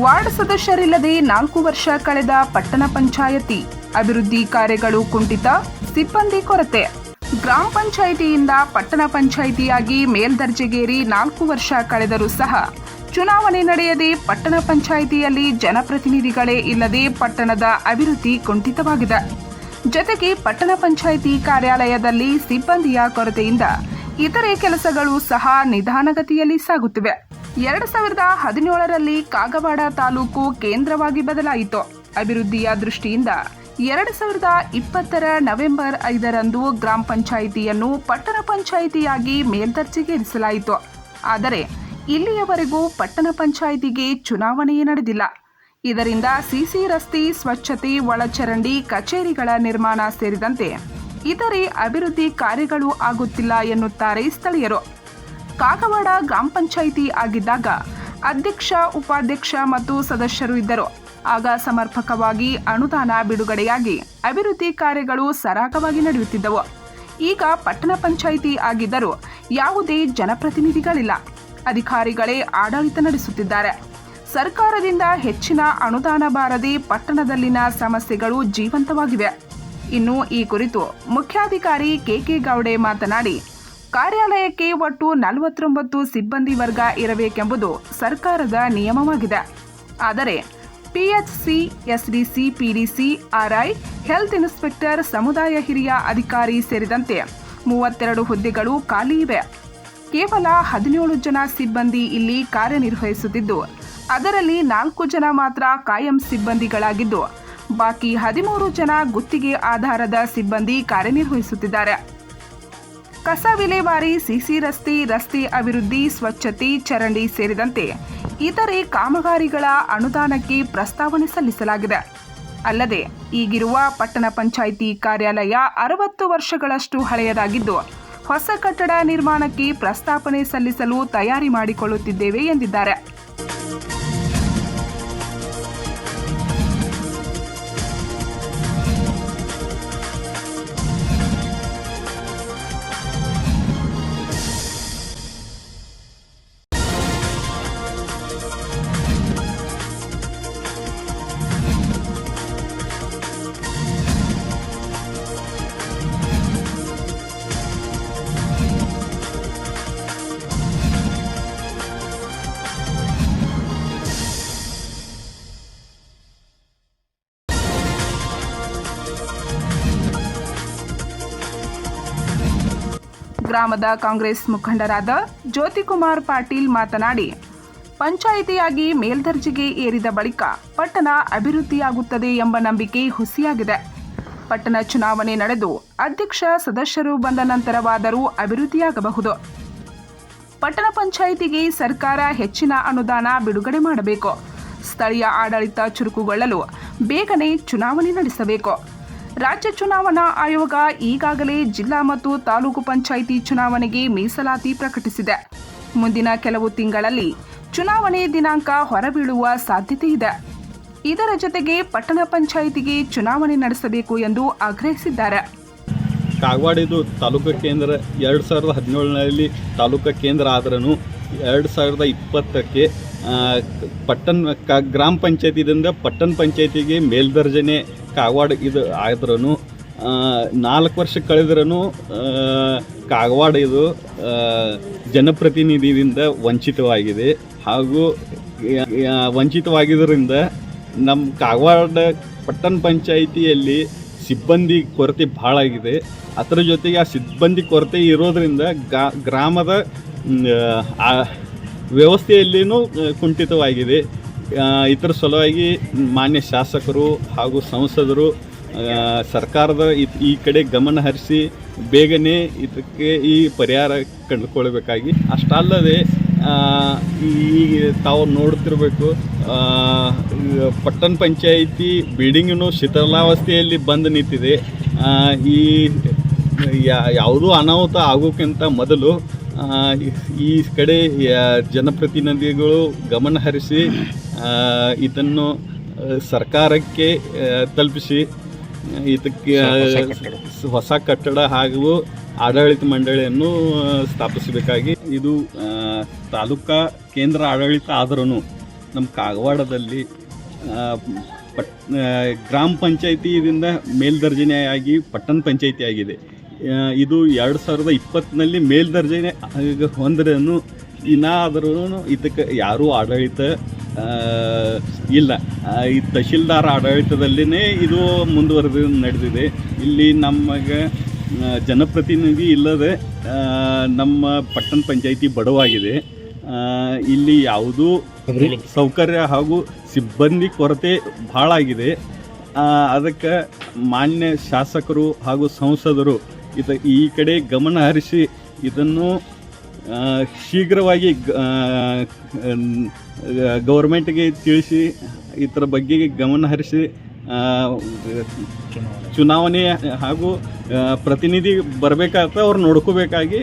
Ward ಸದಸ್ಯರಿಲ್ಲದೆ ನಾಲ್ಕು ವರ್ಷ ಕಳೆದ ಪಟ್ಟಣ ಪಂಚಾಯತಿ. ಅಭಿವೃದ್ಧಿ ಕಾರ್ಯಗಳು ಕುಂಠಿತ, ಸಿಬ್ಬಂದಿ ಕೊರತೆ. ಗ್ರಾಮ ಪಂಚಾಯಿತಿಯಿಂದ ಪಟ್ಟಣ ಪಂಚಾಯಿತಿಯಾಗಿ ಮೇಲ್ದರ್ಜೆಗೇರಿ ನಾಲ್ಕು ವರ್ಷ ಕಳೆದರೂ ಸಹ ಚುನಾವಣೆ ನಡೆಯದೆ ಪಟ್ಟಣ ಪಂಚಾಯಿತಿಯಲ್ಲಿ ಜನಪ್ರತಿನಿಧಿಗಳೇ ಇಲ್ಲದೆ ಪಟ್ಟಣದ ಅಭಿವೃದ್ಧಿ ಕುಂಠಿತವಾಗಿದೆ. ಜೊತೆಗೆ ಪಟ್ಟಣ ಪಂಚಾಯಿತಿ ಕಾರ್ಯಾಲಯದಲ್ಲಿ ಸಿಬ್ಬಂದಿಯ ಕೊರತೆಯಿಂದ ಇತರೆ ಕೆಲಸಗಳು ಸಹ ನಿಧಾನಗತಿಯಲ್ಲಿ ಸಾಗುತ್ತಿವೆ. ಎರಡು ಸಾವಿರದ ಹದಿನೇಳರಲ್ಲಿ ಕಾಗವಾಡ ತಾಲೂಕು ಕೇಂದ್ರವಾಗಿ ಬದಲಾಯಿತು. ಅಭಿವೃದ್ಧಿಯ ದೃಷ್ಟಿಯಿಂದ ಎರಡು ಸಾವಿರದ ಇಪ್ಪತ್ತರ ನವೆಂಬರ್ ಐದರಂದು ಗ್ರಾಮ ಪಂಚಾಯಿತಿಯನ್ನು ಪಟ್ಟಣ ಪಂಚಾಯಿತಿಯಾಗಿ ಮೇಲ್ದರ್ಜೆಗೇರಿಸಲಾಯಿತು ಆದರೆ, ಇಲ್ಲಿಯವರೆಗೂ ಪಟ್ಟಣ ಪಂಚಾಯಿತಿಗೆ ಚುನಾವಣೆಯೇ ನಡೆದಿಲ್ಲ. ಇದರಿಂದ ಸಿಸಿ ರಸ್ತೆ, ಸ್ವಚ್ಛತೆ, ಒಳಚರಂಡಿ, ಕಚೇರಿಗಳ ನಿರ್ಮಾಣ ಸೇರಿದಂತೆ ಇತರೆ ಅಭಿವೃದ್ಧಿ ಕಾರ್ಯಗಳು ಆಗುತ್ತಿಲ್ಲ ಎನ್ನುತ್ತಾರೆ ಸ್ಥಳೀಯರು. ಕಾಗವಾಡ ಗ್ರಾಮ ಪಂಚಾಯಿತಿ ಆಗಿದ್ದಾಗ ಅಧ್ಯಕ್ಷ, ಉಪಾಧ್ಯಕ್ಷ ಮತ್ತು ಸದಸ್ಯರು ಇದ್ದರು. ಆಗ ಸಮರ್ಪಕವಾಗಿ ಅನುದಾನ ಬಿಡುಗಡೆಯಾಗಿ ಅಭಿವೃದ್ಧಿ ಕಾರ್ಯಗಳು ಸರಾಗವಾಗಿ ನಡೆಯುತ್ತಿದ್ದವು. ಈಗ ಪಟ್ಟಣ ಪಂಚಾಯಿತಿ ಆಗಿದ್ದರೂ ಯಾವುದೇ ಜನಪ್ರತಿನಿಧಿಗಳಿಲ್ಲ. ಅಧಿಕಾರಿಗಳೇ ಆಡಳಿತ ನಡೆಸುತ್ತಿದ್ದಾರೆ. ಸರ್ಕಾರದಿಂದ ಹೆಚ್ಚಿನ ಅನುದಾನ ಬಾರದೆ ಪಟ್ಟಣದಲ್ಲಿನ ಸಮಸ್ಯೆಗಳು ಜೀವಂತವಾಗಿವೆ. ಇನ್ನು ಈ ಕುರಿತು ಮುಖ್ಯಾಧಿಕಾರಿ ಕೆಕೆ ಗೌಡೆ ಮಾತನಾಡಿ ಕಾರ್ಯಾಲಯಕ್ಕೆ ಒಟ್ಟು ನಲವತ್ತೊಂಬತ್ತು ಸಿಬ್ಬಂದಿ ವರ್ಗ ಇರಬೇಕೆಂಬುದು ಸರ್ಕಾರದ ನಿಯಮವಾಗಿದೆ. ಆದರೆ PHC, SDC, PDC, RI, health inspector, ಸಮುದಾಯ ಹಿರಿಯ ಅಧಿಕಾರಿ ಸೇರಿದಂತೆ ಮೂವತ್ತೆರಡು ಹುದ್ದೆಗಳು ಖಾಲಿ ಇವೆ. ಕೇವಲ ಹದಿನೇಳು ಜನ ಸಿಬ್ಬಂದಿ ಇಲ್ಲಿ ಕಾರ್ಯನಿರ್ವಹಿಸುತ್ತಿದ್ದು, ಅದರಲ್ಲಿ ನಾಲ್ಕು ಜನ ಮಾತ್ರ ಕಾಯಂ ಸಿಬ್ಬಂದಿಗಳಾಗಿದ್ದು, ಬಾಕಿ ಹದಿಮೂರು ಜನ ಗುತ್ತಿಗೆ ಆಧಾರದ ಸಿಬ್ಬಂದಿ ಕಾರ್ಯನಿರ್ವಹಿಸುತ್ತಿದ್ದಾರೆ. ಕಸ ವಿಲೇವಾರಿ ಸಿಸಿ ರಸ್ತೆ ರಸ್ತೆ ಅಭಿವೃದ್ಧಿ, ಸ್ವಚ್ಛತೆ, ಚರಂಡಿ ಸೇರಿದಂತೆ ಇತರೆ ಕಾಮಗಾರಿಗಳ ಅನುದಾನಕ್ಕೆ ಪ್ರಸ್ತಾವನೆ ಸಲ್ಲಿಸಲಾಗಿದೆ. ಅಲ್ಲದೆ, ಈಗಿರುವ ಪಟ್ಟಣ ಪಂಚಾಯಿತಿ ಕಾರ್ಯಾಲಯ ಅರವತ್ತು ವರ್ಷಗಳಷ್ಟು ಹಳೆಯದಾಗಿದ್ದು, ಹೊಸ ಕಟ್ಟಡ ನಿರ್ಮಾಣಕ್ಕೆ ಪ್ರಸ್ತಾಪನೆ ಸಲ್ಲಿಸಲು ತಯಾರಿ ಮಾಡಿಕೊಳ್ಳುತ್ತಿದ್ದೇವೆ ಎಂದಿದ್ದಾರೆ. ಗ್ರಾಮದ ಕಾಂಗ್ರೆಸ್ ಮುಖಂಡರಾದ ಜ್ಯೋತಿಕುಮಾರ್ ಪಾಟೀಲ್ ಮಾತನಾಡಿ, ಪಂಚಾಯಿತಿಯಾಗಿ ಮೇಲ್ದರ್ಜೆಗೆ ಏರಿದ ಬಳಿಕ ಪಟ್ಟಣ ಅಭಿವೃದ್ಧಿಯಾಗುತ್ತದೆ ಎಂಬ ನಂಬಿಕೆ ಹುಸಿಯಾಗಿದೆ. ಪಟ್ಟಣ ಚುನಾವಣೆ ನಡೆದು ಅಧ್ಯಕ್ಷ ಸದಸ್ಯರು ಬಂದ ನಂತರವಾದರೂ ಅಭಿವೃದ್ಧಿಯಾಗಬಹುದು. ಪಟ್ಟಣ ಪಂಚಾಯಿತಿಗೆ ಸರ್ಕಾರ ಹೆಚ್ಚಿನ ಅನುದಾನ ಬಿಡುಗಡೆ ಮಾಡಬೇಕು. ಸ್ಥಳೀಯ ಆಡಳಿತ ಚುರುಕುಗೊಳ್ಳಲು ಬೇಗನೆ ಚುನಾವಣೆ ನಡೆಸಬೇಕು. ರಾಜ್ಯ ಚುನಾವಣಾ ಆಯೋಗ ಈಗಾಗಲೇ ಜಿಲ್ಲಾ ಮತ್ತು ತಾಲೂಕು ಪಂಚಾಯಿತಿ ಚುನಾವಣೆಗೆ ಮೀಸಲಾತಿ ಪ್ರಕಟಿಸಿದೆ. ಮುಂದಿನ ಕೆಲವು ತಿಂಗಳಲ್ಲಿ ಚುನಾವಣೆ ದಿನಾಂಕ ಹೊರಬೀಳುವ ಸಾಧ್ಯತೆ ಇದೆ. ಇದರ ಜೊತೆಗೆ ಪಟ್ಟಣ ಪಂಚಾಯಿತಿಗೆ ಚುನಾವಣೆ ನಡೆಸಬೇಕು ಎಂದು ಆಗ್ರಹಿಸಿದ್ದಾರೆ. ಕಾಗವಾಡಿದು ತಾಲೂಕು ಕೇಂದ್ರ ಎರಡು ಸಾವಿರದ ಹದಿನೇಳರಲ್ಲಿ ತಾಲೂಕು ಕೇಂದ್ರ ಆದ್ರೂ ಎರಡು ಸಾವಿರದ ಇಪ್ಪತ್ತಕ್ಕೆ ಪಟ್ಟಣ, ಕ, ಗ್ರಾಮ ಪಂಚಾಯತಿದಿಂದ ಪಟ್ಟಣ ಪಂಚಾಯತಿಗೆ ಮೇಲ್ದರ್ಜನೆ ಕಾಗವಾಡ ಇದು ಆದ್ರೂ ನಾಲ್ಕು ವರ್ಷ ಕಳೆದ್ರೂ ಕಾಗವಾಡ ಇದು ಜನಪ್ರತಿನಿಧಿಯಿಂದ ವಂಚಿತವಾಗಿದೆ. ಹಾಗೂ ವಂಚಿತವಾಗಿದ್ದರಿಂದ ನಮ್ಮ ಕಾಗವಾಡ ಪಟ್ಟಣ ಪಂಚಾಯಿತಿಯಲ್ಲಿ ಸಿಬ್ಬಂದಿ ಕೊರತೆ ಭಾಳ ಆಗಿದೆ. ಅದರ ಜೊತೆಗೆ ಆ ಸಿಬ್ಬಂದಿ ಕೊರತೆ ಇರೋದರಿಂದ ಗ್ರಾಮದ ಆ, ಕುಂಠಿತವಾಗಿದೆ. ಇದರ ಸಲುವಾಗಿ ಮಾನ್ಯ ಶಾಸಕರು ಹಾಗೂ ಸಂಸದರು ಸರ್ಕಾರದ ಈ ಕಡೆ ಗಮನ ಹರಿಸಿ ಬೇಗನೆ ಇದಕ್ಕೆ ಈ ಪರಿಹಾರ ಕಂಡುಕೊಳ್ಬೇಕಾಗಿ ಅಷ್ಟಲ್ಲದೆ ಈ ತಾವು ನೋಡ್ತಿರಬೇಕು ಪಟ್ಟಣ ಪಂಚಾಯಿತಿ ಬಿಲ್ಡಿಂಗನು ಶಿಥಿಲಾವಸ್ಥೆಯಲ್ಲಿ ಬಂದು ನಿಂತಿದೆ. ಈ ಯಾವುದೂ ಅನಾಹುತ ಆಗೋಕ್ಕಿಂತ ಮೊದಲು ಈ- ಕಡೆ ಜನಪ್ರತಿನಿಧಿಗಳು ಗಮನ ಹರಿಸಿ ಇದನ್ನು ಸರ್ಕಾರಕ್ಕೆ ತಲುಪಿಸಿ ಇದಕ್ಕೆ ಹೊಸ ಕಟ್ಟಡ. ಹಾಗೂ ಆಡಳಿತ ಮಂಡಳಿಯನ್ನು ಸ್ಥಾಪಿಸಬೇಕಾಗಿ. ಇದು ತಾಲೂಕಾ ಕೇಂದ್ರ ಆಡಳಿತ ಆದರೂ ನಮ್ಮ ಕಾಗವಾಡದಲ್ಲಿ ಪಟ್ ಗ್ರಾಮ ಪಂಚಾಯತಿಯಿಂದ ಮೇಲ್ದರ್ಜನೆಯಾಗಿ ಪಟ್ಟಣ ಪಂಚಾಯಿತಿ ಆಗಿದೆ ಇದು ಎರಡು ಸಾವಿರದ ಇಪ್ಪತ್ತಿನಲ್ಲಿ ಮೇಲ್ದರ್ಜೆನೇ ಹೊಂದ್ರೂ ಇನ್ನಾದರೂ ಇದಕ್ಕೆ ಯಾರೂ ಆಡಳಿತ ಇಲ್ಲ. ಈ ತಹಶೀಲ್ದಾರ್ ಆಡಳಿತದಲ್ಲಿನೇ ಇದು ಮುಂದುವರೆದು ನಡೆದಿದೆ. ಇಲ್ಲಿ ನಮಗೆ ಜನಪ್ರತಿನಿಧಿ ಇಲ್ಲದೆ ನಮ್ಮ ಪಟ್ಟಣ ಪಂಚಾಯಿತಿ ಬಡವಾಗಿದೆ. ಇಲ್ಲಿ ಯಾವುದೂ ಸೌಕರ್ಯ ಹಾಗೂ ಸಿಬ್ಬಂದಿ ಕೊರತೆ ಭಾಳ ಆಗಿದೆ. ಅದಕ್ಕೆ ಮಾನ್ಯ ಶಾಸಕರು ಹಾಗೂ ಸಂಸದರು ಇದ ಈ ಕಡೆ ಗಮನ ಹರಿಸಿ ಇದನ್ನು ಶೀಘ್ರವಾಗಿ ಗೌರ್ಮೆಂಟ್ಗೆ ತಿಳಿಸಿ ಇದರ ಬಗ್ಗೆ ಗಮನ ಹರಿಸಿ ಚುನಾವಣೆ ಹಾಗೂ ಪ್ರತಿನಿಧಿ ಬರಬೇಕಾದ್ರೆ ಅವ್ರು ನೋಡ್ಕೋಬೇಕಾಗಿ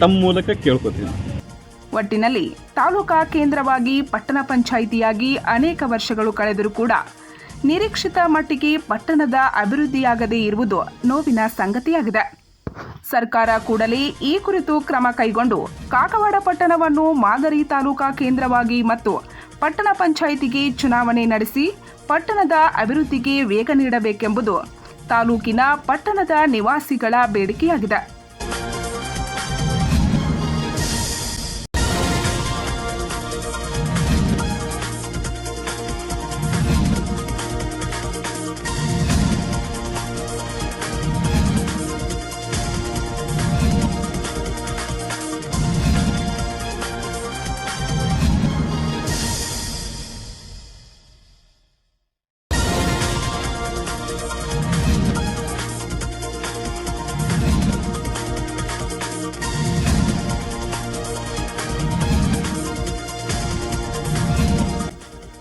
ತಮ್ಮ ಮೂಲಕ ಕೇಳ್ಕೊತೀನಿ. ಒಟ್ಟಿನಲ್ಲಿ ತಾಲೂಕಾ ಕೇಂದ್ರವಾಗಿ ಪಟ್ಟಣ ಪಂಚಾಯಿತಿಯಾಗಿ ಅನೇಕ ವರ್ಷಗಳು ಕಳೆದರೂ ಕೂಡ ನಿರೀಕ್ಷಿತ ಮಟ್ಟಿಗೆ ಪಟ್ಟಣದ ಅಭಿವೃದ್ಧಿಯಾಗದೇ ಇರುವುದು ನೋವಿನ ಸಂಗತಿಯಾಗಿದೆ. ಸರ್ಕಾರ ಕೂಡಲೇ ಈ ಕುರಿತು ಕ್ರಮ ಕೈಗೊಂಡು ಕಾಕವಾಡ ಪಟ್ಟಣವನ್ನು ಮಾದರಿ ತಾಲೂಕಾ ಕೇಂದ್ರವಾಗಿ ಮತ್ತು ಪಟ್ಟಣ ಪಂಚಾಯಿತಿಗೆ ಚುನಾವಣೆ ನಡೆಸಿ ಪಟ್ಟಣದ ಅಭಿವೃದ್ಧಿಗೆ ವೇಗ ನೀಡಬೇಕೆಂಬುದು ತಾಲೂಕಿನ ಪಟ್ಟಣದ ನಿವಾಸಿಗಳ ಬೇಡಿಕೆಯಾಗಿದೆ.